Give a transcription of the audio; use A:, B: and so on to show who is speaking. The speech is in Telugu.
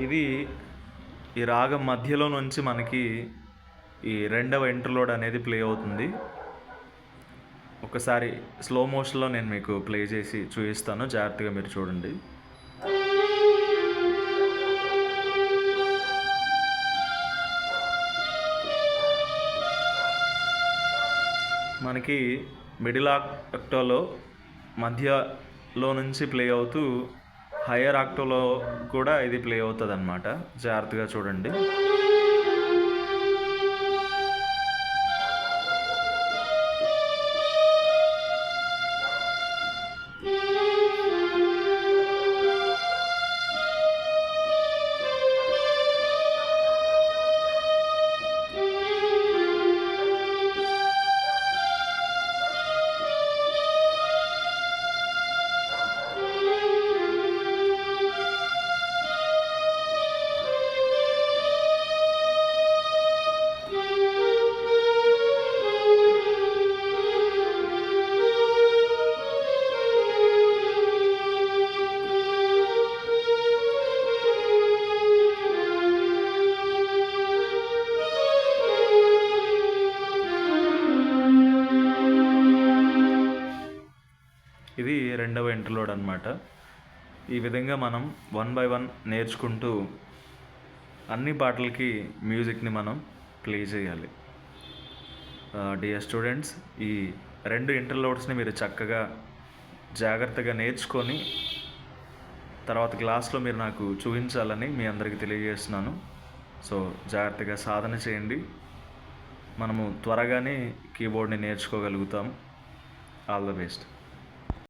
A: ఇది ఈ రాగం మధ్యలో నుంచి మనకి ఈ రెండవ ఇంటర్లోడ్ అనేది ప్లే అవుతుంది. ఒకసారి స్లో మోషన్లో నేను మీకు ప్లే చేసి చూపిస్తాను. జాగ్రత్తగా మీరు చూడండి. మనకి మిడిల్ ఆక్టోలో మధ్యలో నుంచి ప్లే అవుతూ హయ్యర్ ఆక్టోలో కూడా ఇది ప్లే అవుతుంది అనమాట జాగ్రత్తగా చూడండి. ఇది రెండవ ఇంటర్లోడ్ అనమాట ఈ విధంగా మనం వన్ బై వన్ నేర్చుకుంటూ అన్ని పాటలకి మ్యూజిక్ని మనం ప్లే చేయాలి. డియర్ స్టూడెంట్స్ ఈ రెండు ఇంటర్లోడ్స్ని మీరు చక్కగా జాగ్రత్తగా నేర్చుకొని తర్వాత క్లాస్లో మీరు నాకు చూపించాలని మీ అందరికీ తెలియజేస్తున్నాను. సో జాగ్రత్తగా సాధన చేయండి. మనము త్వరగానే కీబోర్డ్ని నేర్చుకోగలుగుతాం. All the best